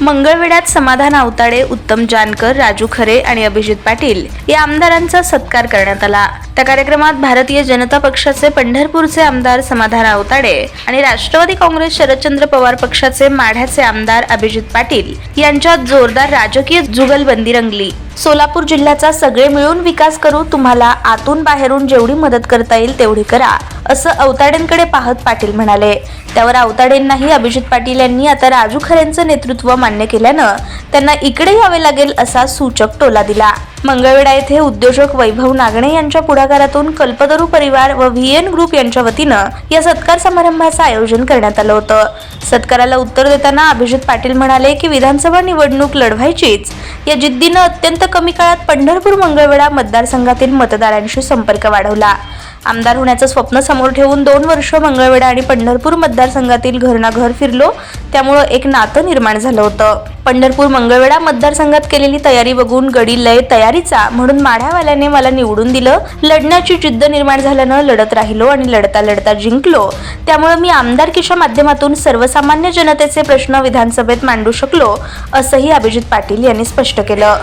मंगळवेढ्यात समाधान अवताडे उत्तम जानकर राजू खरे आणि अभिजित पाटील या आमदारांचा सत्कार करण्यात आला. त्या कार्यक्रमात भारतीय जनता पक्षाचे पंढरपूरचे आमदार समाधान अवताडे आणि राष्ट्रवादी काँग्रेस शरदचंद्र पवार पक्षाचे माढ्याचे आमदार अभिजित पाटील यांच्यात जोरदार राजकीय जुगलबंदी रंगली. सोलापूर जिल्ह्याचा सगळे मिळून विकास करू तुम्हाला आतून बाहेरून जेवढी मदत करता येईल तेवढी करा. असं अवताडेंकडे पाहत पाटील म्हणाले. त्यावर अवताडेंनाही अभिजित पाटील यांनी आता राजू खरेंचं नेतृत्व मान्य केल्यानं त्यांना इकडे यावे लागेल असा सूचक टोला दिला. मंगळवेढा येथे उद्योजक वैभव नागणे यांच्या पुढाकारातून कल्पतरू परिवार व व्ही एन ग्रुप यांच्या वतीनं या सत्कार समारंभाचं आयोजन करण्यात आलं होतं. सत्काराला उत्तर देताना अभिजित पाटील म्हणाले की विधानसभा निवडणूक लढवायचीच. या जिद्दीनं अत्यंत कमी काळात पंढरपूर मंगळवेढा मतदारसंघातील मतदारांशी संपर्क वाढवला. आमदार होण्याचं स्वप्न समोर ठेवून दोन वर्ष मंगळवेढा आणि पंढरपूर मतदारसंघातील घरनाघर घर फिरलो. त्यामुळं एक नातं निर्माण झालं होतं. पंढरपूर मंगळवेढा मतदारसंघात केलेली तयारी बघून गडी लय तयारीचा म्हणून माढ्यावाल्याने मला निवडून दिलं. लढण्याची जिद्द निर्माण झाल्यानं लढत राहिलो आणि लढता लढता जिंकलो. त्यामुळे मी आमदारकीच्या माध्यमातून सर्वसामान्य जनतेचे प्रश्न विधानसभेत मांडू शकलो असंही अभिजित पाटील यांनी स्पष्ट केलं.